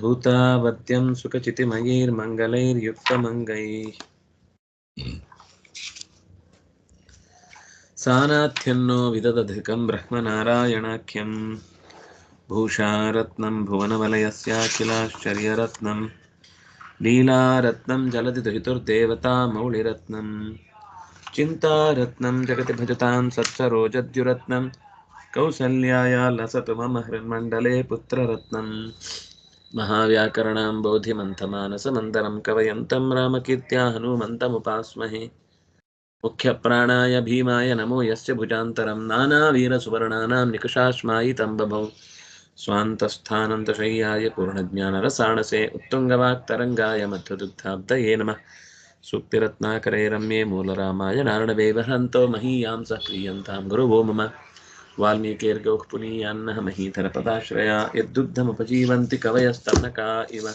धूतावत्यं सुखचितिमयैर्मङ्गलैर्युक्तमङ्गैः। सानाथ्यन्नो विददधिकं ब्रह्मनारायणाख्यं। भूषारत्नं भुवनवलयस्याखिलाश्चर्यरत्नं। लीलारत्नं जलति दुहितुर्देवता मौलिरत्नं। चिन्तारत्नं जगति भजतां सत्सरोजद्युरत्नं। कौसल्याया लसतु मम हृन्मण्डले पुत्ररत्नं। महाव्याकरणां बोधिमन्थमानसमन्दरं कवयन्तं रामकीर्त्या हनूमन्तमुपास्महे। मुख्यप्राणाय भीमाय नमो यस्य भुजान्तरं नानावीरसुवर्णानां निकषाश्मायितं बभौ स्वान्तस्थानन्तशय्याय पूर्णज्ञानरसाणसे उत्तुङ्गवाक्तरङ्गाय मध्वदुग्धाब्दये नमः। सूक्तिरत्नाकरे रम्ये मूलरामाय नारणवेवहन्तो महीयां सः क्रियन्तां गुरुवो मम। वाल्मीकिर्गौः पुनीयान्नः महीधरपदाश्रया यद्दुग्धमुपजीवन्ति कवयस्तन्नका इव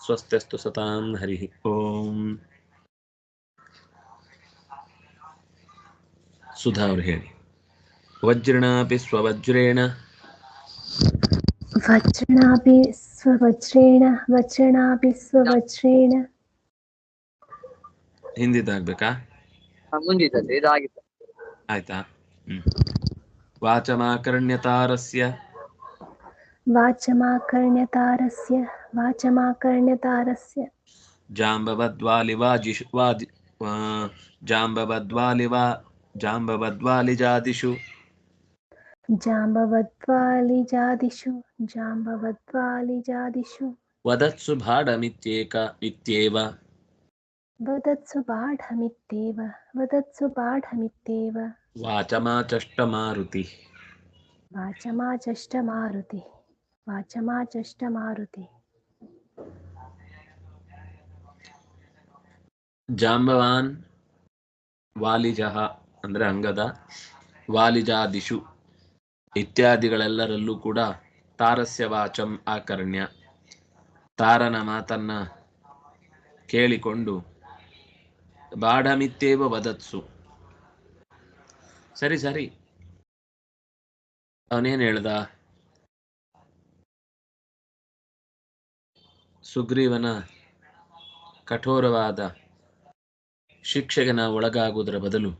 स्वस्त्यस्तु सतां हरिः ओम् ಸುಧಾ ಅವ್ರು ಹೇಳಿ ವಜ್ರಣಾಪಿ ಸ್ವವಜ್ರೇಣ ವಜ್ರಣಾಪಿ ಸ್ವವಜ್ರೇಣ ವಜ್ರಣಾಪಿ ಸ್ವವಜ್ರೇಣ ಹಿಂದಿದ್ದಾಗ್ಬೇಕಾ ಮುಂದಿದ್ದದ್ದು ಇದಾಗಿತ್ತು ಆಯ್ತಾ ಹ್ಮ್ ವಾಚಮಾಕರ್ಣ್ಯತಾರಸ್ಯ ವಾಚಮಾಕರ್ಣ್ಯತಾರಸ್ಯ ವಾಚಮಾಕರ್ಣ್ಯತಾರಸ್ಯ ಜಾಂಬವದ್ವಾಲಿವಾಜಿಷು ವಾಜಿ ವಾ ಜಾಂಬವದ್ವಾಲಿವಾ ಜಾಂಬವದ್ವಾಲಿಜಾದಿಷು ಜಾಂಬವದ್ವಾಲಿಜಾದಿಷು ಜಾಂಬವದ್ವಾಲಿಜಾದಿಷು ವದತ್ಸು ಭಾಡಮಿತ್ಯೇಕ ಇತ್ಯೇವ ವದತ್ಸು ಬಾಢಮಿತ್ತೇವ ವದತ್ಸು ವಾಚಮಾಚಷ್ಟಮಾರುತಿ. ವಾಚಮಾಚಷ್ಟ ಮಾರುತಿ ವಾಚಮಾಚಷ್ಟ ಮಾರುತಿ ಜಾಂಬವಾನ್ ವಾಲಿಜಃ ಅಂದ್ರೆ ಅಂಗದ ವಾಲಿಜಾದಿಶು ಇತ್ಯಾದಿಗಳೆಲ್ಲರಲ್ಲೂ ಕೂಡ ತಾರಸ್ಯ ವಾಚಂ ಆಕರ್ಣ್ಯ. ತಾರನ ಮಾತನ್ನ ಕೇಳಿಕೊಂಡು ಬಾಢಮಿತ್ತೇವ ವದತ್ಸು. ಸರಿ ಸರಿ. ಅವನೇನ್ ಹೇಳ್ದ? ಸುಗ್ರೀವನ ಕಠೋರವಾದ ಶಿಕ್ಷೆಗೆ ನಾವು ಒಳಗಾಗುವುದರ ಬದಲು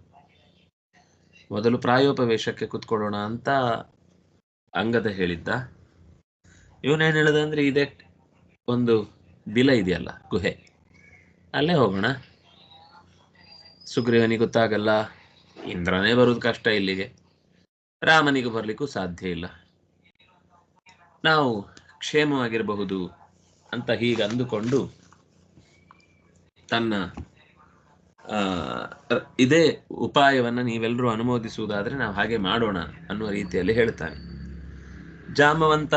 ಮೊದಲು ಪ್ರಾಯೋಪವೇಶಕ್ಕೆ ಕುತ್ಕೊಳ್ಳೋಣ ಅಂತ ಅಂಗದ ಹೇಳಿದ್ದ. ಇವನೇನು ಹೇಳಿದ ಅಂದ್ರೆ ಇದೇ ಒಂದು ಬಿಲ ಇದೆಯಲ್ಲ, ಗುಹೆ. ಅಲ್ಲೇ ಹೋಗೋಣ. ಸುಗ್ರೀವನಿಗೆ ಗೊತ್ತಾಗಲ್ಲ. ಇಂದ್ರನೇ ಬರೋದು ಕಷ್ಟ ಇಲ್ಲಿಗೆ. ರಾಮನಿಗೆ ಬರಲಿಕ್ಕೂ ಸಾಧ್ಯ ಇಲ್ಲ. ನಾವು ಕ್ಷೇಮವಾಗಿರಬಹುದು ಅಂತ ಹೀಗೆ ಅಂದುಕೊಂಡು ತನ್ನ ಇದೇ ಉಪಾಯವನ್ನು ನೀವೆಲ್ಲರೂ ಅನುಮೋದಿಸುವುದಾದ್ರೆ ನಾವು ಹಾಗೆ ಮಾಡೋಣ ಅನ್ನುವ ರೀತಿಯಲ್ಲಿ ಹೇಳ್ತಾನೆ. ಜಾಮವಂತ,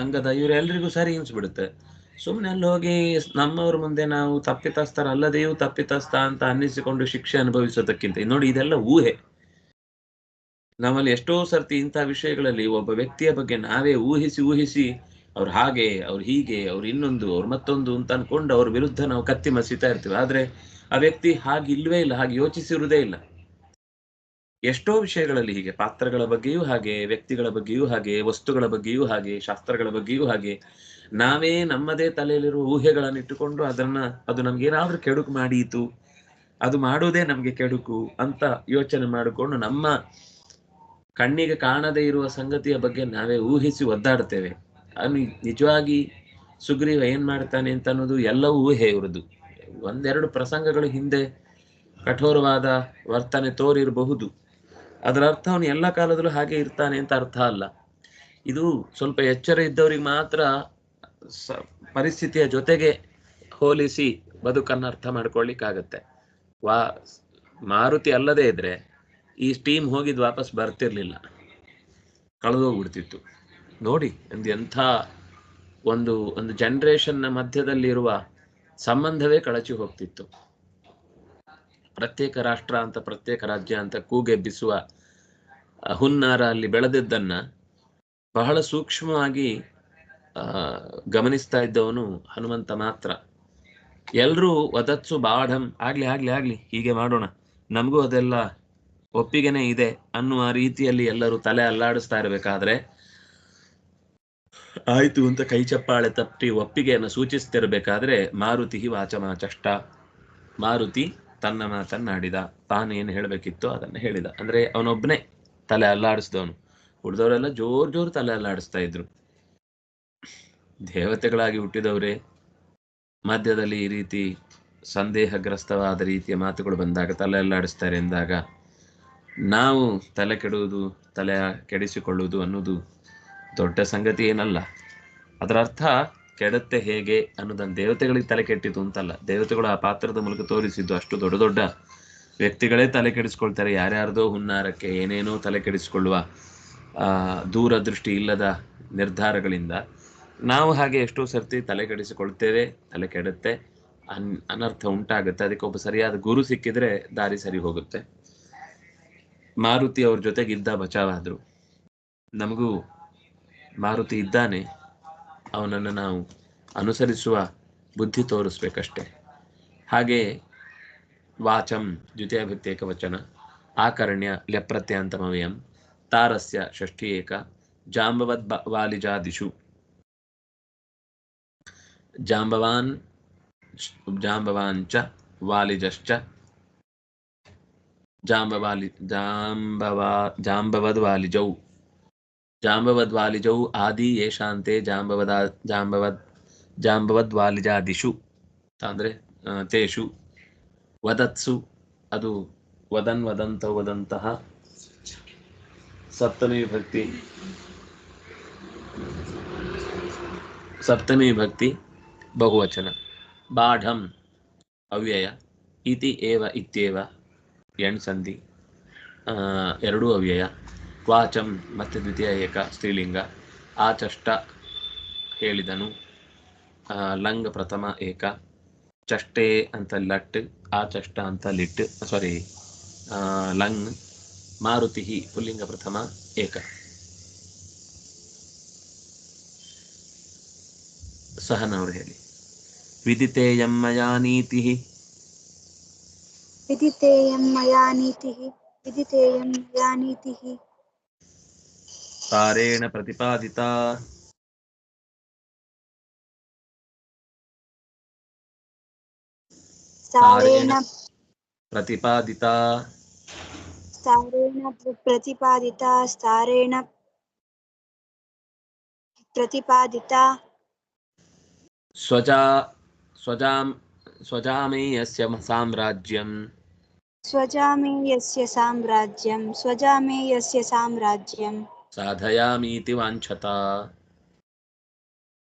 ಅಂಗದ ಇವರೆಲ್ಲರಿಗೂ ಸರಿ ಅನ್ಸ್ಬಿಡುತ್ತೆ. ಸುಮ್ಮನೆ ಅಲ್ಲಿ ಹೋಗಿ ನಮ್ಮವ್ರ ಮುಂದೆ ನಾವು ತಪ್ಪಿತಸ್ಥರ ಅಲ್ಲದೆಯೂ ತಪ್ಪಿತಸ್ಥ ಅಂತ ಅನ್ನಿಸಿಕೊಂಡು ಶಿಕ್ಷೆ ಅನುಭವಿಸೋದಕ್ಕಿಂತ ನೋಡಿ ಇದೆಲ್ಲ ಊಹೆ. ನಮ್ಮಲ್ಲಿ ಎಷ್ಟೋ ಸರ್ತಿ ಇಂಥ ವಿಷಯಗಳಲ್ಲಿ ಒಬ್ಬ ವ್ಯಕ್ತಿಯ ಬಗ್ಗೆ ನಾವೇ ಊಹಿಸಿ ಊಹಿಸಿ ಅವ್ರು ಹಾಗೆ, ಅವ್ರು ಹೀಗೆ, ಅವ್ರು ಇನ್ನೊಂದು, ಅವ್ರು ಮತ್ತೊಂದು ಅಂತ ಅನ್ಕೊಂಡು ಅವ್ರ ವಿರುದ್ಧ ನಾವು ಕತ್ತಿ ಮಸಿತಾ ಇರ್ತೀವಿ. ಆದ್ರೆ ಆ ವ್ಯಕ್ತಿ ಹಾಗೆ ಇಲ್ವೇ ಇಲ್ಲ, ಹಾಗೆ ಯೋಚಿಸಿರುವುದೇ ಇಲ್ಲ. ಎಷ್ಟೋ ವಿಷಯಗಳಲ್ಲಿ ಹೀಗೆ ಪಾತ್ರಗಳ ಬಗ್ಗೆಯೂ ಹಾಗೆ, ವ್ಯಕ್ತಿಗಳ ಬಗ್ಗೆಯೂ ಹಾಗೆ, ವಸ್ತುಗಳ ಬಗ್ಗೆಯೂ ಹಾಗೆ, ಶಾಸ್ತ್ರಗಳ ಬಗ್ಗೆಯೂ ಹಾಗೆ, ನಾವೇ ನಮ್ಮದೇ ತಲೆಯಲ್ಲಿರುವ ಊಹೆಗಳನ್ನು ಇಟ್ಟುಕೊಂಡು ಅದನ್ನ, ಅದು ನಮ್ಗೆ ಏನಾದ್ರೂ ಕೆಡುಕು ಮಾಡೀತು ಅದು ಮಾಡುವುದೇ ನಮ್ಗೆ ಕೆಡುಕು ಅಂತ ಯೋಚನೆ ಮಾಡಿಕೊಂಡು ನಮ್ಮ ಕಣ್ಣಿಗೆ ಕಾಣದೇ ಇರುವ ಸಂಗತಿಯ ಬಗ್ಗೆ ನಾವೇ ಊಹಿಸಿ ಒದ್ದಾಡ್ತೇವೆ. ಅನ್ನು ನಿಜವಾಗಿ ಸುಗ್ರೀವ ಏನ್ ಮಾಡ್ತಾನೆ ಅಂತ ಅನ್ನೋದು ಎಲ್ಲವೂ ಊಹೆ ಒಂದೆರಡು ಪ್ರಸಂಗಗಳು ಹಿಂದೆ ಕಠೋರವಾದ ವರ್ತನೆ ತೋರಿರಬಹುದು. ಅದರ ಅರ್ಥ ಅವನು ಎಲ್ಲ ಕಾಲದಲ್ಲೂ ಹಾಗೆ ಇರ್ತಾನೆ ಅಂತ ಅರ್ಥ ಅಲ್ಲ. ಇದು ಸ್ವಲ್ಪ ಎಚ್ಚರ ಇದ್ದವರಿಗೆ ಮಾತ್ರ ಪರಿಸ್ಥಿತಿಯ ಜೊತೆಗೆ ಹೋಲಿಸಿ ಬದುಕನ್ನು ಅರ್ಥ ಮಾಡ್ಕೊಳ್ಳಿಕ್ಕಾಗತ್ತೆ ವಾ ಮಾರುತಿ ಅಲ್ಲದೆ ಇದ್ರೆ ಈ ಸ್ಟೀಮ್ ಹೋಗಿದ್ ವಾಪಸ್ ಬರ್ತಿರ್ಲಿಲ್ಲ. ಕಳೆದೋಗ್ಬಿಡ್ತಿತ್ತು. ನೋಡಿ ಒಂದು ಎಂಥ ಒಂದು ಒಂದು ಜನರೇಷನ್ನ ಮಧ್ಯದಲ್ಲಿರುವ ಸಂಬಂಧವೇ ಕಳಚಿ ಹೋಗ್ತಿತ್ತು. ಪ್ರತ್ಯೇಕ ರಾಷ್ಟ್ರ ಅಂತ, ಪ್ರತ್ಯೇಕ ರಾಜ್ಯ ಅಂತ ಕೂಗೆಬ್ಬಿಸುವ ಹುನ್ನಾರ ಅಲ್ಲಿ ಬೆಳೆದಿದ್ದನ್ನ ಬಹಳ ಸೂಕ್ಷ್ಮವಾಗಿ ಗಮನಿಸ್ತಾ ಇದ್ದವನು ಹನುಮಂತ ಮಾತ್ರ. ಎಲ್ರೂ ಒದತ್ಸು ಬಾಢಂ, ಆಗ್ಲಿ ಆಗ್ಲಿ ಆಗ್ಲಿ, ಹೀಗೆ ಮಾಡೋಣ. ನಮಗೂ ಅದೆಲ್ಲ ಒಪ್ಪಿಗೆನೇ ಇದೆ ಅನ್ನುವ ರೀತಿಯಲ್ಲಿ ಎಲ್ಲರೂ ತಲೆ ಅಲ್ಲಾಡಿಸ್ತಾ ಇರಬೇಕಾದ್ರೆ ಆಯ್ತು ಅಂತ ಕೈ ಚಪ್ಪಾಳೆ ತಪ್ಪಿ ಒಪ್ಪಿಗೆಯನ್ನು ಸೂಚಿಸ್ತಿರ್ಬೇಕಾದ್ರೆ ಮಾರುತಿ ವಾಚಮಾಚಷ್ಟ. ಮಾರುತಿ ತನ್ನ ಮಾತನ್ನಾಡಿದ ತಾನು ಏನು ಹೇಳಬೇಕಿತ್ತೋ ಅದನ್ನು ಹೇಳಿದ. ಅಂದ್ರೆ ಅವನೊಬ್ಬನೇ ತಲೆ ಅಲ್ಲಾಡಿಸಿದವನು. ಉಳಿದವರೆಲ್ಲ ಜೋರ್ ಜೋರ್ ತಲೆ ಅಲ್ಲಾಡಿಸ್ತಾ ಇದ್ರು. ದೇವತೆಗಳಾಗಿ ಹುಟ್ಟಿದವರೇ, ಮಧ್ಯದಲ್ಲಿ ಈ ರೀತಿ ಸಂದೇಹಗ್ರಸ್ತವಾದ ರೀತಿಯ ಮಾತುಗಳು ಬಂದಾಗ, ತಲೆ ಅಲ್ಲಾಡಿಸ್ತಾರೆ ಎಂದಾಗ, ನಾವು ತಲೆ ಕೆಡುವುದು, ತಲೆ ಕೆಡಿಸಿಕೊಳ್ಳುವುದು ಅನ್ನೋದು ದೊಡ್ಡ ಸಂಗತಿ ಏನಲ್ಲ. ಅದರ ಅರ್ಥ ಕೆಡತ್ತೆ ಹೇಗೆ ಅನ್ನೋದನ್ನು ದೇವತೆಗಳಿಗೆ ತಲೆ ಕೆಟ್ಟಿತು ಅಂತಲ್ಲ. ದೇವತೆಗಳು ಆ ಪಾತ್ರದ ಮೂಲಕ ತೋರಿಸಿದ್ದು ಅಷ್ಟು ದೊಡ್ಡ ದೊಡ್ಡ ವ್ಯಕ್ತಿಗಳೇ ತಲೆ ಕೆಡಿಸ್ಕೊಳ್ತಾರೆ. ಯಾರ್ಯಾರ್ದೋ ಹುನ್ನಾರಕ್ಕೆ ಏನೇನೋ ತಲೆ ಕೆಡಿಸ್ಕೊಳ್ಳುವ ದೂರದೃಷ್ಟಿ ಇಲ್ಲದ ನಿರ್ಧಾರಗಳಿಂದ ನಾವು ಹಾಗೆ ಎಷ್ಟೋ ಸರ್ತಿ ತಲೆ ಕೆಡಿಸಿಕೊಳ್ತೇವೆ, ತಲೆ ಕೆಡುತ್ತೆ, ಅನ್, ಅನರ್ಥ ಉಂಟಾಗುತ್ತೆ. ಅದಕ್ಕೆ ಒಬ್ಬ ಸರಿಯಾದ ಗುರು ಸಿಕ್ಕಿದ್ರೆ ದಾರಿ ಸರಿ ಹೋಗುತ್ತೆ. ಮಾರುತಿ ಅವ್ರ ಜೊತೆಗೆ ಇದ್ದ ಬಚಾವಾದ್ರು ನಮಗೂ ಮಾರುತಿ ಇದ್ದಾನೆ. ಅವನನ್ನು ನಾವು ಅನುಸರಿಸುವ ಬುದ್ಧಿ ತೋರಿಸ್ಬೇಕಷ್ಟೆ. ಹಾಗೆ ವಾಚಂ ದ್ವಿತೀಯ ಭಕ್ತಿ ವಚನ ಆಕರ್ಣ್ಯ ಲ್ಯಪ್ರತ್ಯಾಂತಮವ್ಯಂ ತಾರಸ್ಯ ಷಷ್ಠಿ ಏಕ ಜಾಂಬವದ್ ವಾಲಿಜಾದಿಷು ಜಾಂಬವಾನ್, ಜಾಂಬವಾಂಚ, ವಾಲಿಜಶ್ಚ, ಜಾಂಬವಾಲಿ, ಜಾಂಬವಾ ಜಾಂಬವದ್ ವಾಲಿಜೌ ಜಾಂಬವದ್ ವಾಲಿಜೌ ಆದಿ ಯೇಷಾಂತೆ ಜಾಂಬವದ, ಜಾಂಬವದ್, ಜಾಂಬವದ್ವಾಲಿಜಾದಿಷು. ಅಂದ್ರೆ ತೇಷು. ವದತ್ಸು, ಅದು ವದನ್ ವದಂತ ವದಂತಹ ಸಪ್ತಮಿ ವಿಭಕ್ತಿ ಸಪ್ತಮಿ ವಿಭಕ್ತಿ ಬಹುವಚನ. ಬಾಢಂ, ಅವ್ಯಯ, ಇತಿ ಏವ ಇತ್ಯೇವ ಎಣ್ ಸಂಧಿ ಎರಡೂ ಅವ್ಯಯ. ಕ್ವಾಚಂ ಮತ್ತೆ ದ್ವಿತೀಯ ಏಕ ಸ್ತ್ರೀಲಿಂಗ. ಆಚಷ್ಟ ಹೇಳಿದನು. ಲಂಗ್ ಪ್ರಥಮ ಏಕ. ಚಷ್ಟೆ ಅಂತ ಲಟ್ ಆಚಷ್ಟ ಅಂತ ಲಿಟ್ ಸಾರಿ ಲಂಗ್, ಮಾರುತಿ ಪುಲ್ಲಿಂಗ ಪ್ರಥಮ ಏಕ. ಸಹನ ಅವರು ಹೇಳಿ. ವಿದಿತೇಯಂ ಮಯಾ ನೀತಿ. ವಿದಿತೇಯಂ ಮಯಾ ನೀತಿ. ನೀತಿ. तारेण प्रतिपादिता। तारेण प्रतिपादिता। तारेण प्रतिपादिता तारेण प्रतिपादिता। स्वजा स्वजाम स्वजामेयस्य साम्राज्यम्। स्वजामेयस्य स्वजामेयस्य साम्राज्यम्। साधयामीति वाञ्छता।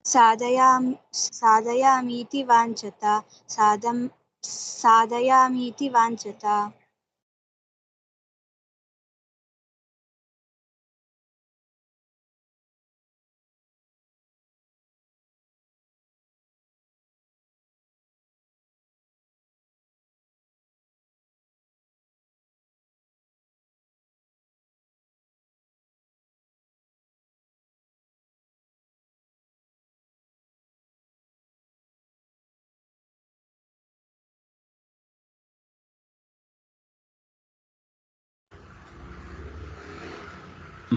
साधयामि साधयामीति वाञ्छता। साधं साधयामीति वाञ्छता।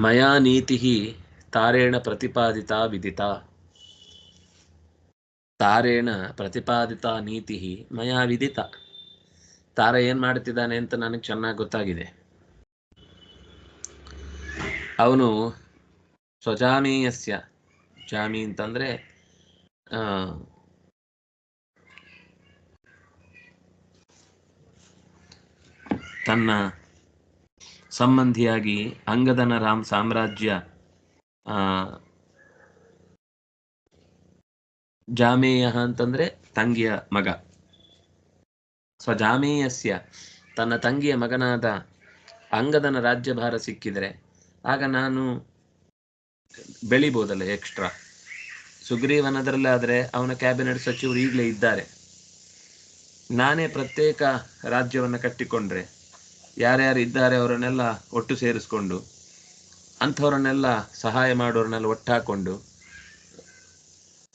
ಮಯಾ ನೀತಿ ತಾರೇಣ ಪ್ರತಿಪಾದಿತಾ ವಿದಿತಾ. ತಾರೇಣ ಪ್ರತಿಪಾದಿತ ನೀತಿ ಮಯಾ ವಿದಿತ. ತಾರ ಏನ್ ಮಾಡ್ತಿದ್ದಾನೆ ಅಂತ ನನಗೆ ಚೆನ್ನಾಗಿ ಗೊತ್ತಾಗಿದೆ. ಅವನು ಸ್ವಜಾಮೀಯಸ್ಯ ಜಾಮಿ ಅಂತಂದ್ರೆ ತನ್ನ ಸಂಬಂಧಿಯಾಗಿ ಅಂಗದನ ರಾಮ್ ಸಾಮ್ರಾಜ್ಯ ಜಾಮೇಯ ಅಂತಂದ್ರೆ ತಂಗಿಯ ಮಗ. ಸ್ವಜಾಮೇಯಸ್ಯ ತನ್ನ ತಂಗಿಯ ಮಗನಾದ ಅಂಗದನ ರಾಜ್ಯಭಾರ ಸಿಕ್ಕಿದರೆ ಆಗ ನಾನು ಬೆಳಿಬೋದಲ್ಲ ಎಕ್ಸ್ಟ್ರಾ ಸುಗ್ರೀವನದರಲ್ಲಾದರೆ ಅವನ ಕ್ಯಾಬಿನೆಟ್ ಸಚಿವರು ಈಗಲೇ ಇದ್ದಾರೆ. ನಾನೇ ಪ್ರತ್ಯೇಕ ರಾಜ್ಯವನ್ನು ಕಟ್ಟಿಕೊಂಡ್ರೆ ಯಾರ್ಯಾರು ಇದ್ದಾರೆ ಅವರನ್ನೆಲ್ಲ ಒಟ್ಟು ಸೇರಿಸ್ಕೊಂಡು, ಅಂಥವ್ರನ್ನೆಲ್ಲ ಸಹಾಯ ಮಾಡೋರನ್ನೆಲ್ಲ ಒಟ್ಟಾಕೊಂಡು,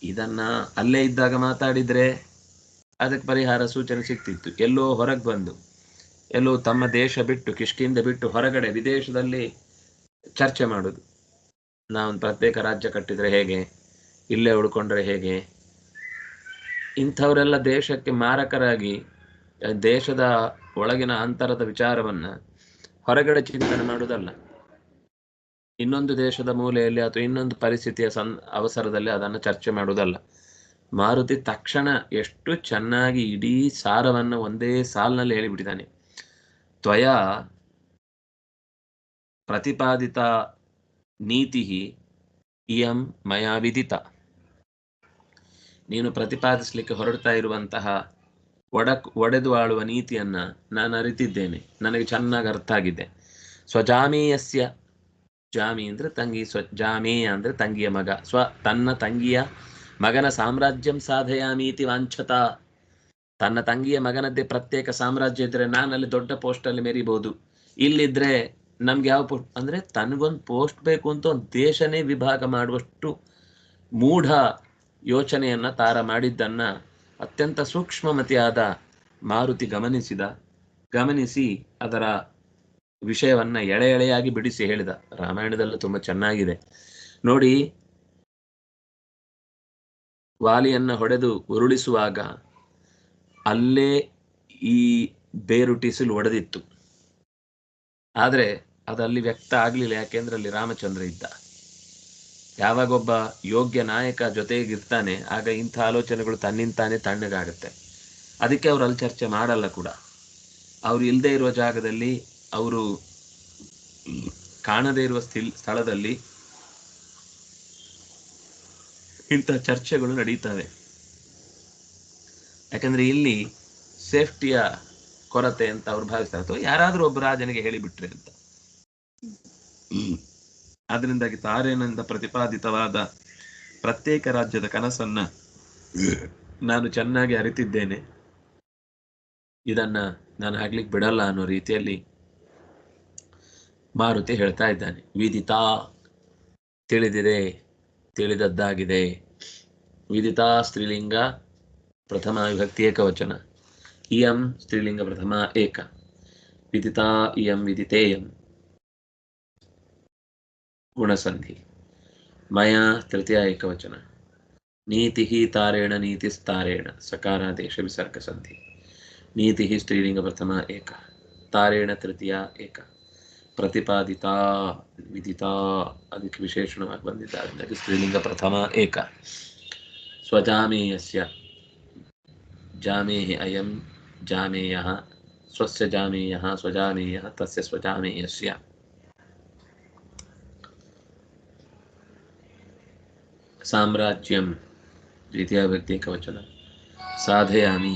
ಇದನ್ನ ಅಲ್ಲೇ ಇದ್ದಾಗ ಮಾತಾಡಿದ್ರೆ ಅದಕ್ಕೆ ಪರಿಹಾರ ಸೂಚನೆ ಸಿಗ್ತಿತ್ತು. ಎಲ್ಲೋ ಹೊರಗೆ ಬಂದು, ಎಲ್ಲೋ ತಮ್ಮ ದೇಶ ಬಿಟ್ಟು ಕಿಷ್ಕಿಂದ ಬಿಟ್ಟು ಹೊರಗಡೆ ವಿದೇಶದಲ್ಲಿ ಚರ್ಚೆ ಮಾಡೋದು. ನಾವೊಂದು ಪ್ರತ್ಯೇಕ ರಾಜ್ಯ ಕಟ್ಟಿದ್ರೆ ಹೇಗೆ, ಇಲ್ಲೇ ಉಳ್ಕೊಂಡ್ರೆ ಹೇಗೆ? ಇಂಥವರೆಲ್ಲ ದೇಶಕ್ಕೆ ಮಾರಕರಾಗಿ, ದೇಶದ ಒಳಗಿನ ಅಂತರದ ವಿಚಾರವನ್ನ ಹೊರಗಡೆ ಚಿಂತನೆ ಮಾಡುವುದಲ್ಲ. ಇನ್ನೊಂದು ದೇಶದ ಮೂಲೆಯಲ್ಲಿ ಅಥವಾ ಇನ್ನೊಂದು ಪರಿಸ್ಥಿತಿಯ ಸನ್, ಅವಸರದಲ್ಲಿ ಅದನ್ನು ಚರ್ಚೆ ಮಾಡುವುದಲ್ಲ. ಮಾರುತಿ ತಕ್ಷಣ ಎಷ್ಟು ಚೆನ್ನಾಗಿ ಇಡೀ ಸಾರವನ್ನು ಒಂದೇ ಸಾಲಿನಲ್ಲಿ ಹೇಳಿಬಿಟ್ಟಿದ್ದಾನೆ. ತ್ವಯ ಪ್ರತಿಪಾದಿತ ನೀತಿ ಇಯಂ ಮಯಾ ವಿದಿತ. ನೀನು ಪ್ರತಿಪಾದಿಸಲಿಕ್ಕೆ ಹೊರಡ್ತಾ ಇರುವಂತಹ ಒಡಕ್, ಒಡೆದು ಆಳುವ ನೀತಿಯನ್ನ ನಾನು ಅರಿತಿದ್ದೇನೆ. ನನಗೆ ಚೆನ್ನಾಗಿ ಅರ್ಥ ಆಗಿದೆ. ಸ್ವಜಾಮೇಯಸ್ಯ, ಜಾಮಿ ಅಂದ್ರೆ ತಂಗಿ ಸ್ವ ಜಾಮೇಯ ಅಂದ್ರೆ ತಂಗಿಯ ಮಗ. ಸ್ವ, ತನ್ನ ತಂಗಿಯ ಮಗನ ಸಾಮ್ರಾಜ್ಯಂ ಸಾಧಯಾಮೀತಿ ವಾಂಛತ. ತನ್ನ ತಂಗಿಯ ಮಗನದ್ದೇ ಪ್ರತ್ಯೇಕ ಸಾಮ್ರಾಜ್ಯ ಇದ್ರೆ ನಾನು ಅಲ್ಲಿ ದೊಡ್ಡ ಪೋಸ್ಟಲ್ಲಿ ಮೆರಿಬಹುದು ಇಲ್ಲಿದ್ರೆ ನಮ್ಗೆ ಯಾವ ಪೋಸ್ಟ್ ಅಂದ್ರೆ ತನಗೊಂದು ಪೋಸ್ಟ್ ಬೇಕು ಅಂತ ಒಂದು ದೇಶನೇ ವಿಭಾಗ ಮಾಡುವಷ್ಟು ಮೂಢ ಯೋಚನೆಯನ್ನ ತಾರ ಮಾಡಿದ್ದನ್ನ ಅತ್ಯಂತ ಸೂಕ್ಷ್ಮಮತಿಯಾದ ಮಾರುತಿ ಗಮನಿಸಿದ, ಗಮನಿಸಿ ಅದರ ವಿಷಯವನ್ನ ಎಳೆ ಎಳೆಯಾಗಿ ಬಿಡಿಸಿ ಹೇಳಿದ. ರಾಮಾಯಣದಲ್ಲೂ ತುಂಬಾ ಚೆನ್ನಾಗಿದೆ. ನೋಡಿ, ವಾಲಿಯನ್ನ ಹೊಡೆದು ಉರುಳಿಸುವಾಗ ಅಲ್ಲೇ ಈ ಬೇರು ಟಿಸಿಲು ಒಡೆದಿತ್ತು. ಆದ್ರೆ ಅದಲ್ಲಿ ವ್ಯಕ್ತ ಆಗ್ಲಿಲ್ಲ ಯಾಕೆಂದ್ರೆ ಅಲ್ಲಿ ರಾಮಚಂದ್ರ ಇದ್ದ. ಯಾವಾಗ ಒಬ್ಬ ಯೋಗ್ಯ ನಾಯಕ ಜೊತೆಗಿರ್ತಾನೆ, ಆಗ ಇಂಥ ಆಲೋಚನೆಗಳು ತನ್ನಿಂತಾನೆ ತಣ್ಣಗಾಗುತ್ತೆ. ಅದಕ್ಕೆ ಅವ್ರು ಅಲ್ಲಿ ಚರ್ಚೆ ಮಾಡಲ್ಲ ಕೂಡ. ಅವ್ರು ಇಲ್ಲದೆ ಇರುವ ಜಾಗದಲ್ಲಿ, ಅವರು ಕಾಣದೇ ಇರುವ ಸ್ಥಿಲ್, ಸ್ಥಳದಲ್ಲಿ ಇಂಥ ಚರ್ಚೆಗಳು ನಡೀತವೆ. ಯಾಕಂದ್ರೆ ಇಲ್ಲಿ ಸೇಫ್ಟಿಯ ಕೊರತೆ ಅಂತ ಅವ್ರು ಭಾವಿಸ್ತಾರೆ. ಅಥವಾ ಯಾರಾದರೂ ಒಬ್ಬ ರಾಜನಿಗೆ ಹೇಳಿಬಿಟ್ರೆ ಅಂತ. ಆದ್ರಿಂದಾಗಿ ತಾರೇನಿಂದ ಪ್ರತಿಪಾದಿತವಾದ ಪ್ರತ್ಯೇಕ ರಾಜ್ಯದ ಕನಸನ್ನ ನಾನು ಚೆನ್ನಾಗಿ ಅರಿತಿದ್ದೇನೆ. ಇದನ್ನ ನಾನು ಆಗ್ಲಿಕ್ಕೆ ಬಿಡಲ್ಲ ಅನ್ನೋ ರೀತಿಯಲ್ಲಿ ಮಾರುತಿ ಹೇಳ್ತಾ ಇದ್ದಾನೆ. ವಿದಿತಾ ತಿಳಿದಿದೆ ತಿಳಿದದ್ದಾಗಿದೆ. ವಿದಿತಾ ಸ್ತ್ರೀಲಿಂಗ ಪ್ರಥಮ ವಿಭಕ್ತಿ ಏಕವಚನ. ಇಯಂ ಸ್ತ್ರೀಲಿಂಗ ಪ್ರಥಮ ಏಕ. ವಿದಿತಾ ಇಯಂ ವಿದಿತೇಯಂ. ಗುಣಸಂಧಿ ಮಯಾ ತೃತೀಯ ಏಕವಚನ ನೀತಿ ತಾರೇಣ ನೀತಿಸ್ತಾರೇಣ ಸಕಾರಾದೇಶ ವಿಸರ್ಗ ಸಂಧಿ ನೀತಿ ಸ್ತ್ರೀಲಿಂಗ ಪ್ರಥಮ ಏಕ ತಾರೇಣ ತೃತೀಯ ಏಕ ಪ್ರತಿಪಾದಿತಾ ವಿದಿತಾ ಅದಕ್ಕೆ ವಿಶೇಷಣವಾಗಿ ಬಂದಿದ್ದಾರೆ ಸ್ತ್ರೀಲಿಂಗ ಪ್ರಥಮ ಏಕ ಸ್ವಜಾಮೇಯಸ್ಯ ಜಾಮೇಹ ಅಯಂ ಜಾಮೇಯಃ ಸ್ವಸ್ಯ ಜಾಮೇಯಃ ಸ್ವಜಾಮೇಯಃ ತಸ್ಯ ಸ್ವಜಾಮೇಯಸ್ಯ ಸಾಮ್ರಾಜ್ಯಂ ದ್ವಿತೀಯ ವ್ಯಕ್ತಿ ಏಕವಚನ ಸಾಧಯಾಮಿ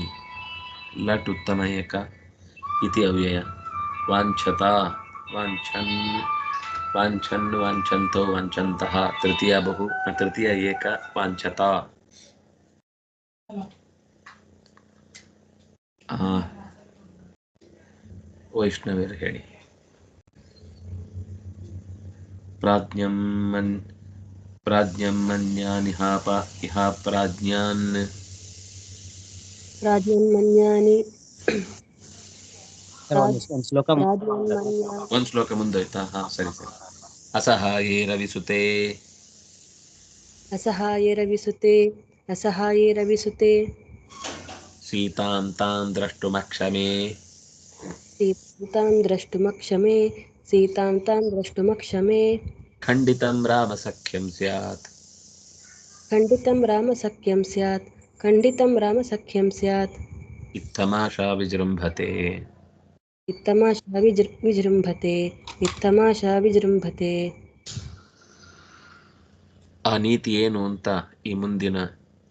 ಲಟ್ ಉತ್ತಮ ಏಕ ಇತಿ ಅವ್ಯಯ ವಾಂಛತಾ ವಾಂಛನ್ ವಾಂಛನ್ ವಾಂಛಂತೋ ವಾಂಛಂತಃ ತೃತೀಯ ಬಹು ತೃತೀಯ ಏಕ ವಾಂಛತಾ ಆ, ವೈಷ್ಣವೇರು ಹೇಳಿ ಪ್ರಾಜ್ಞಂ ಮನ್ ಪ್ರಾಜ್ಞಂ ಮನ್ಯಾನಿಹಾಪ ಇಹ ಪ್ರಾಜ್ಞಾನ್ ರಾಜ್ಯನ್ಮನ್ಯಾನಿ ಒಂದು ಶ್ಲೋಕ ರಾಜ್ಯನ್ಮನ್ಯಾನಿ ಒಂದ್ ಶ್ಲೋಕ ಮುಂದೋಯ್ತಾ ಹಾ ಸರಿ ಸರಿ ಅಸಹಾಯೇ ರವಿಸುತೆ ಅಸಹಾಯೇ ರವಿಸುತೆ ಅಸಹಾಯೇ ರವಿಸುತೆ ಸೀತಾಂ ತಾಂ ದ್ರಷ್ಟುಮಕ್ಷಮೇ ಸೀತಾಂ ದ್ರಷ್ಟುಮಕ್ಷಮೆ ಸೀತಾಂ ತಾಂ ದ್ರಷ್ಟುಮಕ್ಷಮೆ ಖಂಡಿತಂ ರಾಮ ಸಖ್ಯಂ ಸ್ಯಾತ್. ಖಂಡಿತಂ ರಾಮ ಸಖ್ಯಂ ಸ್ಯಾತ್. ಖಂಡಿತಂ ರಾಮ ಸಖ್ಯಂ ಸ್ಯಾತ್. ಇತ್ತಮಾಶಾ ವಿಜೃಂಭತೆ. ಇತ್ತಮಾಶಾ ವಿಜೃ ವಿಜೃಂಭತೆ. ಇತ್ತಮಾಶಾ ವಿಜೃಂಭತೆ. ಆ ನೀತಿ ಏನು ಅಂತ ಈ ಮುಂದಿನ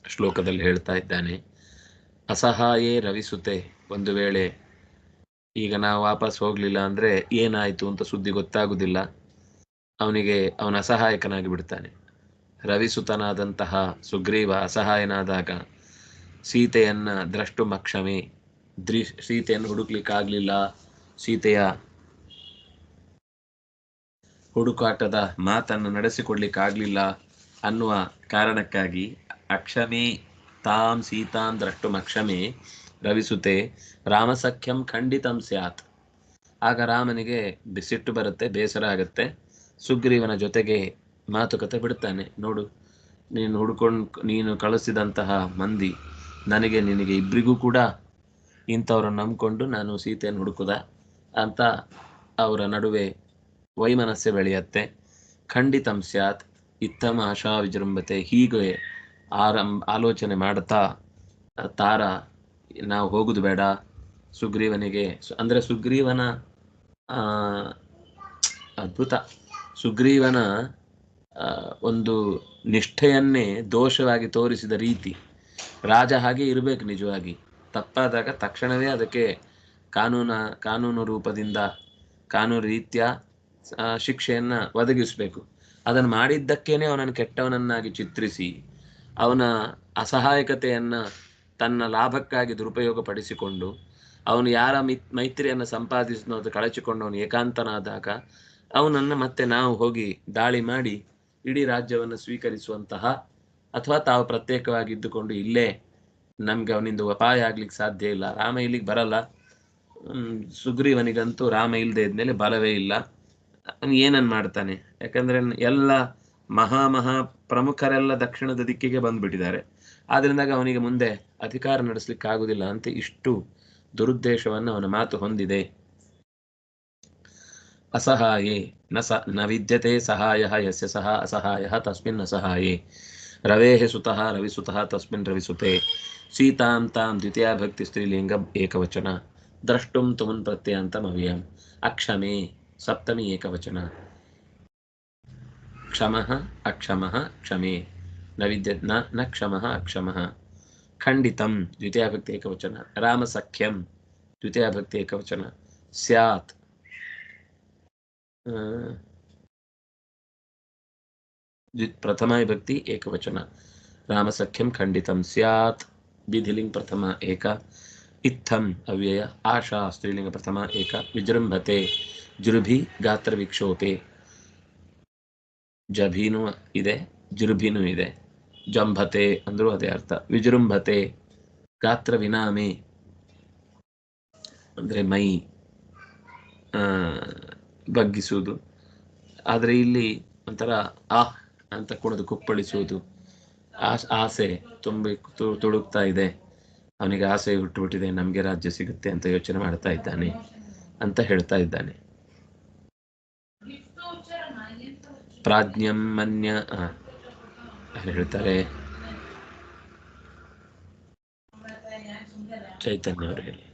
ಶ್ಲೋಕದಲ್ಲಿ ಹೇಳ್ತಾ ಇದ್ದಾನೆ. ಅಸಹಾಯೇ ರವಿಸುತೆ. ಒಂದು ವೇಳೆ ಈಗ ನಾವು ವಾಪಸ್ ಹೋಗ್ಲಿಲ್ಲ ಅಂದ್ರೆ ಏನಾಯ್ತು ಅಂತ ಸುದ್ದಿ ಗೊತ್ತಾಗುದಿಲ್ಲ. ಅವನಿಗೆ ಅವನ ಅಸಹಾಯಕನಾಗಿ ಬಿಡ್ತಾನೆ. ರವಿಸುತನಾದಂತಹ ಸುಗ್ರೀವ ಅಸಹಾಯನಾದಾಗ ಸೀತೆಯನ್ನ ದ್ರಷ್ಟು ಮಕ್ಷಮೆ ದ್ರಿ ಸೀತೆಯನ್ನು ಹುಡುಕ್ಲಿಕ್ಕಾಗ್ಲಿಲ್ಲ. ಸೀತೆಯ ಹುಡುಕಾಟದ ಮಾತನ್ನು ನಡೆಸಿಕೊಡ್ಲಿಕ್ಕಾಗ್ಲಿಲ್ಲ ಅನ್ನುವ ಕಾರಣಕ್ಕಾಗಿ ಅಕ್ಷಮೆ ತಾಂ ಸೀತಾಂ ದ್ರಷ್ಟು ಅಕ್ಷಮೆ ರವಿಸುತೆ ರಾಮಸಖ್ಯಂ ಖಂಡಿತಂ ಸ್ಯಾತ್. ಆಗ ರಾಮನಿಗೆ ಬಿಸಿಟ್ಟು ಬರುತ್ತೆ, ಬೇಸರ ಆಗುತ್ತೆ. ಸುಗ್ರೀವನ ಜೊತೆಗೆ ಮಾತುಕತೆ ಬಿಡ್ತಾನೆ ನೋಡು, ನೀನು ಹುಡ್ಕೊಂಡು, ನೀನು ಕಳಿಸಿದಂತಹ ಮಂದಿ ನನಗೆ, ನಿನಗೆ ಇಬ್ಬರಿಗೂ ಕೂಡ ಇಂಥವ್ರನ್ನ ನಂಬಿಕೊಂಡು ನಾನು ಸೀತೆಯನ್ನು ಹುಡುಕುದ ಅಂತ ಅವರ ನಡುವೆ ವೈಮನಸ್ಸೆ ಬೆಳೆಯತ್ತೆ. ಖಂಡಿತಂ ಸ್ಯಾತ್, ಇತ್ತಮ ಆಶಾ ವಿಜೃಂಭತೆ. ಹೀಗೆ ಆರಂಭ ಆಲೋಚನೆ ಮಾಡ್ತಾ ತಾರ, ನಾವು ಹೋಗುದು ಬೇಡ. ಸುಗ್ರೀವನಿಗೆ, ಅಂದರೆ ಅಂದ್ರೆ ಸುಗ್ರೀವನ ಅದ್ಭುತ. ಸುಗ್ರೀವನ ಒಂದು ನಿಷ್ಠೆಯನ್ನೇ ದೋಷವಾಗಿ ತೋರಿಸಿದ ರೀತಿ. ರಾಜ ಹಾಗೆ ಇರಬೇಕು ನಿಜವಾಗಿ. ತಪ್ಪಾದಾಗ ತಕ್ಷಣವೇ ಅದಕ್ಕೆ ಕಾನೂನ, ಕಾನೂನು ರೂಪದಿಂದ, ಕಾನೂನು ರೀತ್ಯ ಶಿಕ್ಷೆಯನ್ನ ಒದಗಿಸಬೇಕು. ಅದನ್ನು ಮಾಡಿದ್ದಕ್ಕೇನೆ ಅವನನ್ನು ಕೆಟ್ಟವನನ್ನಾಗಿ ಚಿತ್ರಿಸಿ, ಅವನ ಅಸಹಾಯಕತೆಯನ್ನ ತನ್ನ ಲಾಭಕ್ಕಾಗಿ ದುರುಪಯೋಗ ಪಡಿಸಿಕೊಂಡು ಅವನು ಯಾರ ಮಿತ್, ಮೈತ್ರಿಯನ್ನು ಸಂಪಾದಿಸಿದ ಕಳಚಿಕೊಂಡು ಅವನು ಏಕಾಂತನಾದಾಗ ಅವನನ್ನು ಮತ್ತೆ ನಾವು ಹೋಗಿ ದಾಳಿ ಮಾಡಿ ಇಡೀ ರಾಜ್ಯವನ್ನು ಸ್ವೀಕರಿಸುವಂತಹ ಅಥವಾ ತಾವು ಪ್ರತ್ಯೇಕವಾಗಿ ಇದ್ದುಕೊಂಡು ಇಲ್ಲೇ ನಮ್ಗೆ ಅವನಿಂದ ಅಪಾಯ ಆಗ್ಲಿಕ್ಕೆ ಸಾಧ್ಯ ಇಲ್ಲ. ರಾಮ ಇಲ್ಲಿಗೆ ಬರಲ್ಲ. ಸುಗ್ರೀವನಿಗಂತೂ ರಾಮ ಇಲ್ಲದೆ ಇದ್ಮೇಲೆ ಬಲವೇ ಇಲ್ಲ. ಅವನು ಏನನ್ನು ಮಾಡ್ತಾನೆ? ಯಾಕಂದ್ರೆ ಎಲ್ಲ ಮಹಾ ಮಹಾ ಪ್ರಮುಖರೆಲ್ಲ ದಕ್ಷಿಣದ ದಿಕ್ಕಿಗೆ ಬಂದ್ಬಿಟ್ಟಿದ್ದಾರೆ. ಆದ್ರಿಂದಾಗ ಅವನಿಗೆ ಮುಂದೆ ಅಧಿಕಾರ ನಡೆಸಲಿಕ್ಕೆ ಆಗುದಿಲ್ಲ ಅಂತ ಇಷ್ಟು ದುರುದ್ದೇಶವನ್ನು ಅವನ ಮಾತು ಹೊಂದಿದೆ. असहाये। न स, न विद्यते सहाय, यस्य सह असहायः, तस्मिन् असहाये रवेः सुतः रविसुतः तस्मिन् रविसुते सीतां। तां द्वितीया भक्तिस्त्रीलिङ्गम् एकवचन। द्रष्टुं तुमुन् प्रत्ययान्तम् अक्षमे, सप्तमी एकवचन। क्षमः, अक्षमः, क्षमे। न विद्य, न न क्षमः, अक्षमः। खण्डितं द्वितीयाभक्ति एकवचन। रामसख्यं द्वितीयाभक्ति एकवचन। स्यात् अ, द्वि- प्रथमा विभक्ति एकवचन रामसख्यं खण्डितं स्यात् विधिलिङ्ग् प्रथमा एक इत्थम् अव्यय आशा स्त्रीलिङ्ग प्रथमा एक विजृम्भते जुर्भि गात्रविक्षोपे ಜಭೀನು ಇದೆ ಜುರ್ಭಿನೂ ಇದೆ ಜಂಭತೆ ಅಂದ್ರೂ ಅದೇ ಅರ್ಥ ವಿಜೃಂಭತೆ ಗಾತ್ರ ವಿನಾಮೆ ಅಂದ್ರೆ ಮೈ ಆ, ಬಗ್ಗಿಸುವುದು. ಆದರೆ ಇಲ್ಲಿ ಒಂಥರ ಆಹ್ ಅಂತ ಕುಣಿದು ಕುಪ್ಪಳಿಸುವುದು. ಆ ಆಸೆ ತುಂಬಿ ತುಳುಕ್ತಾ ಇದೆ. ಅವನಿಗೆ ಆಸೆ ಹುಟ್ಟುಬಿಟ್ಟಿದೆ ನಮಗೆ ರಾಜ್ಯ ಸಿಗುತ್ತೆ ಅಂತ ಯೋಚನೆ ಮಾಡ್ತಾ ಇದ್ದಾನೆ ಅಂತ ಹೇಳ್ತಾ ಇದ್ದಾನೆ. ಪ್ರಾಜ್ಞಂ ಮನ್ಯ ಆ, ಹೇಳ್ತಾರೆ? ಚೈತನ್ಯ ಅವರು ಹೇಳಿ.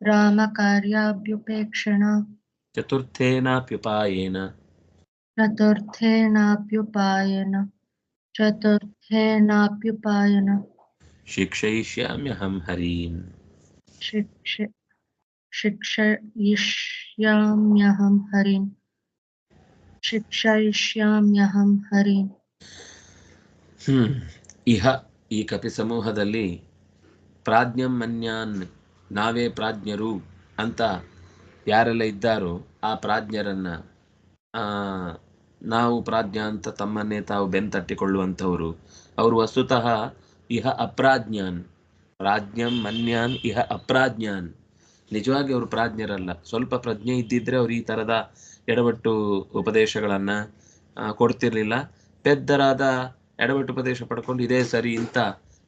रामकार्याभ्युपेक्षण ಚತುರ್ಥೇನಾಪ್ಯುಪಾಯೇನ चतुर्थेनाप्युपायन चतुर्थेनाप्युपायन ಶಿಕ್ಷಯಿಷ್ಯಾಮ್ಯಹಂ ಹರೀನ್ शिक्ष शिक्षयिष्याम्यहं हरिन् शिक्षयिष्याम्यहं हरिन् ಹ್ಮ್ ಇಹ ಈ ಕಪಿ ಸಮೂಹದಲ್ಲಿ ಪ್ರಾಜ್ಞಂ ಮನ್ಯಾನ್ ನಾವೇ ಪ್ರಾಜ್ಞರು ಅಂತ ಯಾರೆಲ್ಲ ಇದ್ದಾರೋ ಆ ಪ್ರಾಜ್ಞರನ್ನ ನಾವು ಪ್ರಾಜ್ಞ ಅಂತ ತಮ್ಮನ್ನೇ ತಾವು ಬೆಂತಟ್ಟಿಕೊಳ್ಳುವಂಥವರು. ಅವರು ವಸ್ತುತಃ ಇಹ ಅಪ್ರಾಜ್ಞಾನ್. ಪ್ರಾಜ್ಞಂ ಮನ್ಯಾನ್ ಇಹ ಅಪ್ರಾಜ್ಞಾನ್. ನಿಜವಾಗಿ ಅವರು ಪ್ರಾಜ್ಞರಲ್ಲ. ಸ್ವಲ್ಪ ಪ್ರಜ್ಞೆ ಇದ್ದಿದ್ರೆ ಅವ್ರು ಈ ಥರದ ಎಡವಟ್ಟು ಉಪದೇಶಗಳನ್ನು ಕೊಡ್ತಿರ್ಲಿಲ್ಲ. ಪೆದ್ದರಾದ ಎಡವಟ್ಟು ಉಪದೇಶ ಪಡ್ಕೊಂಡು ಇದೇ ಸರಿ ಅಂತ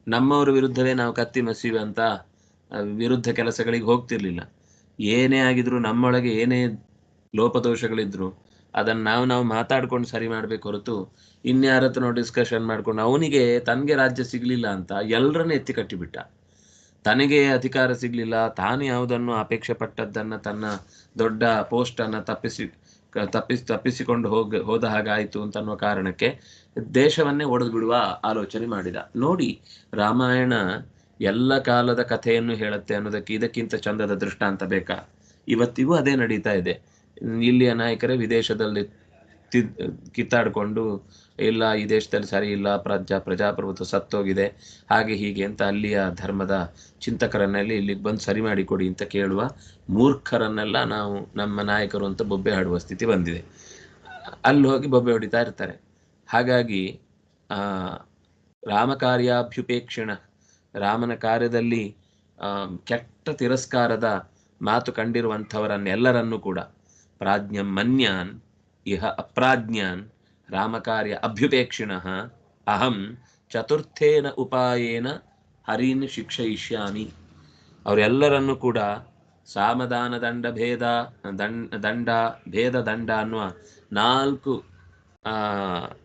ನಮ್ಮವರ ವಿರುದ್ಧವೇ ನಾವು ಕತ್ತಿ ಮಸೀವಿ ಅಂತ ವಿರುದ್ಧ ಕೆಲಸಗಳಿಗೆ ಹೋಗ್ತಿರ್ಲಿಲ್ಲ. ಏನೇ ಆಗಿದ್ರು ನಮ್ಮೊಳಗೆ ಏನೇ ಲೋಪದೋಷಗಳಿದ್ರು, ಅದನ್ನ ನಾವು ನಾವು ಮಾತಾಡ್ಕೊಂಡು ಸರಿ ಮಾಡ್ಬೇಕು ಹೊರತು ಇನ್ಯಾರ ನಾವು ಡಿಸ್ಕಷನ್ ಮಾಡ್ಕೊಂಡು ಅವನಿಗೆ ತನಗೆ ರಾಜ್ಯ ಸಿಗ್ಲಿಲ್ಲ ಅಂತ ಎಲ್ಲರನ್ನ ಎತ್ತಿ ಕಟ್ಟಿಬಿಟ್ಟ. ತನಗೆ ಅಧಿಕಾರ ಸಿಗ್ಲಿಲ್ಲ, ತಾನು ಯಾವುದನ್ನು ಅಪೇಕ್ಷೆ ಪಟ್ಟದ್ದನ್ನ ತನ್ನ ದೊಡ್ಡ ಪೋಸ್ಟ್ ಅನ್ನ ತಪ್ಪಿಸ್ ತಪ್ಪಿಸಿ ತಪ್ಪಿಸಿಕೊಂಡು ಹೋಗ, ಹೋದ ಹಾಗಾಯ್ತು ಅಂತ ಅನ್ನೋ ಕಾರಣಕ್ಕೆ ದೇಶವನ್ನೇ ಒಡೆದು ಬಿಡುವ ಆಲೋಚನೆ ಮಾಡಿದ. ನೋಡಿ ರಾಮಾಯಣ ಎಲ್ಲ ಕಾಲದ ಕಥೆಯನ್ನು ಹೇಳುತ್ತೆ ಅನ್ನೋದಕ್ಕೆ ಇದಕ್ಕಿಂತ ಚಂದದ ದೃಷ್ಟಾಂತ ಬೇಕಾ? ಇವತ್ತಿಗೂ ಅದೇ ನಡೀತಾ ಇದೆ. ಇಲ್ಲಿಯ ನಾಯಕರೇ ವಿದೇಶದಲ್ಲಿ ಕಿತ್ತಾಡಿಕೊಂಡು, ಇಲ್ಲ, ಈ ದೇಶದಲ್ಲಿ ಸರಿ ಇಲ್ಲ, ಪ್ರಜಾ, ಪ್ರಜಾಪ್ರಭುತ್ವ ಸತ್ತೋಗಿದೆ, ಹಾಗೆ ಹೀಗೆ ಅಂತ ಅಲ್ಲಿಯ ಧರ್ಮದ ಚಿಂತಕರನ್ನೆಲ್ಲ ಇಲ್ಲಿಗೆ ಬಂದು ಸರಿ ಮಾಡಿಕೊಡಿ ಅಂತ ಕೇಳುವ ಮೂರ್ಖರನ್ನೆಲ್ಲ ನಾವು ನಮ್ಮ ನಾಯಕರು ಅಂತ ಬೊಬ್ಬೆ ಹಾಡುವ ಸ್ಥಿತಿ ಬಂದಿದೆ. ಅಲ್ಲಿ ಹೋಗಿ ಬೊಬ್ಬೆ ಹೊಡಿತಾ ಇರ್ತಾರೆ. ಹಾಗಾಗಿ, ಆ, ರಾಮಕಾರ್ಯಾಭ್ಯುಪೇಕ್ಷಣ ರಾಮನ ಕಾರ್ಯದಲ್ಲಿ ಕೆಟ್ಟ ತಿರಸ್ಕಾರದ ಮಾತು ಕಂಡಿರುವಂಥವರನ್ನೆಲ್ಲರನ್ನೂ ಕೂಡ, ಪ್ರಾಜ್ಞಂ ಮನ್ಯಾನ್, ಇಹ ಅಪ್ರಾಜ್ಞಾನ್, ರಾಮಕಾರ್ಯ ಅಭ್ಯುಪೇಕ್ಷಿಣ, ಅಹಂ ಚತುರ್ಥೇನ ಉಪಾಯೇನ ಹರಿನ್ ಶಿಕ್ಷಯಿಷ್ಯಾಮಿ. ಅವರೆಲ್ಲರನ್ನೂ ಕೂಡ ಸಾಮದಾನ ದಂಡ ಭೇದ, ದಂಡ ದಂಡ, ಭೇದ ದಂಡ ಅನ್ನುವ ನಾಲ್ಕು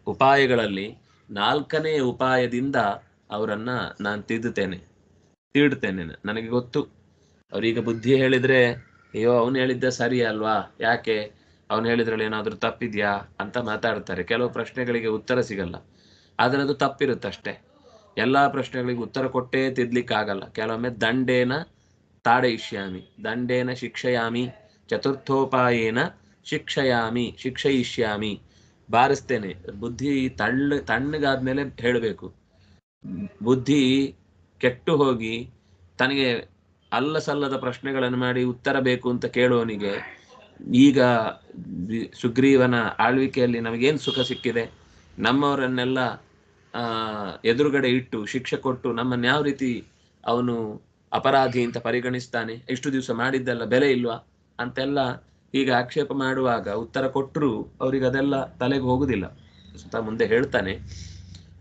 ಉಪಾಯಗಳಲ್ಲಿ ನಾಲ್ಕನೇ ಉಪಾಯದಿಂದ ಅವರನ್ನ ನಾನು ತಿದ್ದುತ್ತೇನೆ, ತೀಡ್ತೇನೆ ನನಗೆ ಗೊತ್ತು. ಅವರೀಗ ಬುದ್ಧಿ ಹೇಳಿದ್ರೆ, ಅಯ್ಯೋ, ಅವನು ಹೇಳಿದ್ದ ಸರಿ ಅಲ್ವಾ? ಯಾಕೆ? ಅವನು ಹೇಳಿದ್ರಲ್ಲಿ ಏನಾದರೂ ತಪ್ಪಿದ್ಯಾ? ಅಂತ ಮಾತಾಡ್ತಾರೆ. ಕೆಲವು ಪ್ರಶ್ನೆಗಳಿಗೆ ಉತ್ತರ ಸಿಗಲ್ಲ. ಆದರೆ ಅದು ತಪ್ಪಿರುತ್ತಷ್ಟೇ. ಎಲ್ಲ ಪ್ರಶ್ನೆಗಳಿಗೆ ಉತ್ತರ ಕೊಟ್ಟೇ ತಿದ್ಲಿಕ್ಕಾಗಲ್ಲ. ಕೆಲವೊಮ್ಮೆ ದಂಡೇನ ತಾಡಯಿಷ್ಯಾಮಿ, ದಂಡೇನ ಶಿಕ್ಷಯಾಮಿ, ಚತುರ್ಥೋಪಾಯೇನ ಶಿಕ್ಷಯಾಮಿ, ಶಿಕ್ಷಯಿಷ್ಯಾಮಿ. ಬಾರಿಸ್ತೇನೆ. ಬುದ್ಧಿ ತಳ್ಳ, ತಣ್ಣಗಾದ್ಮೇಲೆ ಹೇಳಬೇಕು. ಬುದ್ಧಿ ಕೆಟ್ಟು ಹೋಗಿ ತನಗೆ ಅಲ್ಲ ಸಲ್ಲದ ಪ್ರಶ್ನೆಗಳನ್ನು ಮಾಡಿ ಉತ್ತರ ಬೇಕು ಅಂತ ಕೇಳುವವನಿಗೆ ಈಗ ಸುಗ್ರೀವನ ಆಳ್ವಿಕೆಯಲ್ಲಿ ನಮಗೇನು ಸುಖ ಸಿಕ್ಕಿದೆ? ನಮ್ಮವರನ್ನೆಲ್ಲ ಎದುರುಗಡೆ ಇಟ್ಟು ಶಿಕ್ಷೆ ಕೊಟ್ಟು ನಮ್ಮನ್ನು ಯಾವ ರೀತಿ ಅವನು ಅಪರಾಧಿ ಅಂತ ಪರಿಗಣಿಸ್ತಾನೆ? ಎಷ್ಟು ದಿವಸ ಮಾಡಿದ್ದೆಲ್ಲ ಬೆಲೆ ಇಲ್ವಾ? ಅಂತೆಲ್ಲ ಈಗ ಆಕ್ಷೇಪ ಮಾಡುವಾಗ ಉತ್ತರ ಕೊಟ್ಟರು ಅವ್ರಿಗೆ ಅದೆಲ್ಲ ತಲೆಗೆ ಹೋಗುದಿಲ್ಲ. ಸುತ್ತ ಮುಂದೆ ಹೇಳ್ತಾನೆ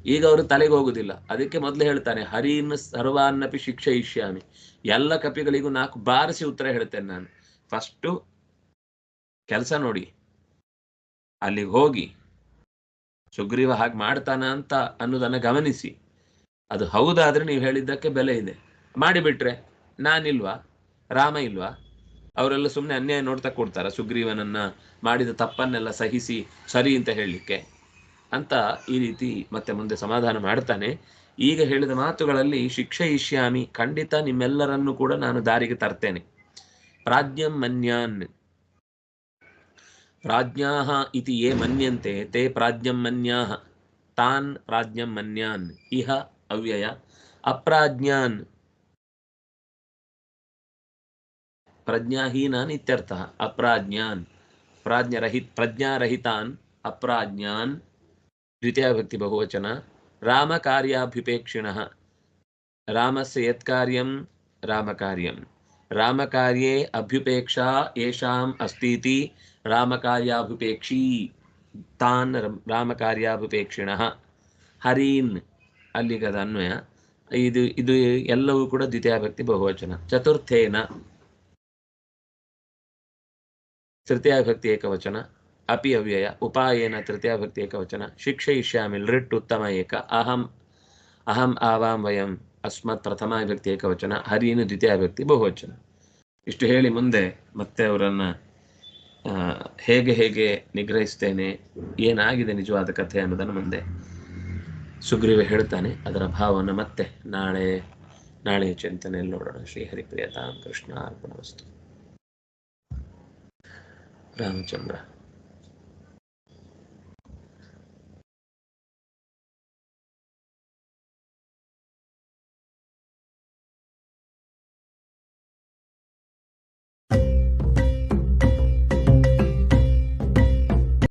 ಈಗ ಅವರು ತಲೆಗೆ ಹೋಗುದಿಲ್ಲ. ಅದಕ್ಕೆ ಮೊದಲು ಹೇಳ್ತಾನೆ, ಹರಿನ್ ಸರ್ವಾನ್ನಪಿ ಶಿಕ್ಷೆ ಇಷ್ಯಾಮಿ ಎಲ್ಲ ಕಪಿಗಳಿಗೂ ನಾಲ್ಕು ಬಾರಿಸಿ ಉತ್ತರ ಹೇಳ್ತೇನೆ ನಾನು. ಫಸ್ಟು ಕೆಲಸ ನೋಡಿ. ಅಲ್ಲಿಗೆ ಹೋಗಿ ಸುಗ್ರೀವ ಹಾಗೆ ಮಾಡ್ತಾನ ಅಂತ ಅನ್ನೋದನ್ನ ಗಮನಿಸಿ. ಅದು ಹೌದಾದ್ರೆ ನೀವು ಹೇಳಿದ್ದಕ್ಕೆ ಬೆಲೆ ಇದೆ. ಮಾಡಿಬಿಟ್ರೆ, ನಾನಿಲ್ವಾ? ರಾಮ ಇಲ್ವಾ? ಅವರೆಲ್ಲ ಸುಮ್ಮನೆ ಅನ್ಯಾಯ ನೋಡ್ತಾ ಕೊಡ್ತಾರ ಸುಗ್ರೀವನನ್ನ ಮಾಡಿದ ತಪ್ಪನ್ನೆಲ್ಲ ಸಹಿಸಿ ಸರಿ ಅಂತ ಹೇಳಲಿಕ್ಕೆ? ಅಂತ ಈ ರೀತಿ ಮತ್ತೆ ಮುಂದೆ ಸಮಾಧಾನ ಮಾಡ್ತಾನೆ. ಈಗ ಹೇಳಿದ ಮಾತುಗಳಲ್ಲಿ ಶಿಕ್ಷೆ ಇಷ್ಯಾಮಿ, ಖಂಡಿತ ನಿಮ್ಮೆಲ್ಲರನ್ನೂ ಕೂಡ ನಾನು ದಾರಿಗೆ ತರ್ತೇನೆ. ಪ್ರಾಜ್ಞಂ ಮನ್ಯಾನ್. ಪ್ರಾಜ್ಞಾಹ ಇತಿ ಯೇ ಮನ್ಯಂತೆ, ತೇ ಪ್ರಾಜ್ಞಂ ಮನ್ಯಾಹ. ತಾನ್ ಪ್ರಾಜ್ಞಂ ಮನ್ಯಾನ್. ಇಹ ಅವ್ಯಯ. ಅಪ್ರಾಜ್ಞಾನ್. ಪ್ರಜ್ಞಾಹೀನಾನ್ ಇತ್ಯರ್ಥ. ಅಪ್ರಾಜ್ಞಾನ್. ಪ್ರಾಜ್ಞರಹಿತ್ ಪ್ರಜ್ಞಾರಹಿತಾನ್. ಅಪ್ರಾಜ್ಞಾನ್. द्वितीया भक्ति बहुवचन रामकार्याभ्युपेक्षिणः रामस्य यत्कार्यं रामकार्यं रामकार्ये अभ्युपेक्षा येषाम् अस्तीति रामकार्याभ्युपेक्षी तान् रम- ರಾಮಕಾರ್ಯಾಭುಪೇಕ್ಷಿಣಃ ಹರೀನ್ ಅಲ್ಲಿಗದ ಅನ್ವಯ ಇದು ಇದು ಎಲ್ಲವೂ ಕೂಡ ದ್ವಿತೀಯ ಭಕ್ತಿ ಬಹುವಚನ ಚತುರ್ಥೇನ ತೃತೀಯ ಭಕ್ತಿ ಏಕವಚನ ಅಪಿ ಅವ್ಯಯ, ಉಪಾಯೇನ ತೃತೀಯ ಭಕ್ತಿ ಏಕವಚನ, ಶಿಕ್ಷಯಿಷ್ಯಾಮಿ ಲೃಟ್ ಉತ್ತಮ ಏಕ, ಅಹಂ ಅಹಂ ಆವಾಂ ವಯಂ, ಅಸ್ಮತ್ ಪ್ರಥಮ ವ್ಯಕ್ತಿ ಏಕವಚನ, ಹರಿನು ದ್ವಿತೀಯ ವ್ಯಕ್ತಿ ಬಹುವಚನ. ಇಷ್ಟು ಹೇಳಿ ಮುಂದೆ ಮತ್ತೆ ಅವರನ್ನು ಹೇಗೆ ಹೇಗೆ ನಿಗ್ರಹಿಸ್ತೇನೆ, ಏನಾಗಿದೆ ನಿಜವಾದ ಕಥೆ ಅನ್ನೋದನ್ನು ಮುಂದೆ ಸುಗ್ರೀವ ಹೇಳ್ತಾನೆ. ಅದರ ಭಾವವನ್ನು ಮತ್ತೆ ನಾಳೆ ನಾಳೆ ಚಿಂತನೆಯಲ್ಲಿ ನೋಡೋಣ. ಶ್ರೀ ಹರಿಪ್ರಿಯತಾಂ ಕೃಷ್ಣ ಅರ್ಪಣ ವಸ್ತು. ರಾಮಚಂದ್ರ.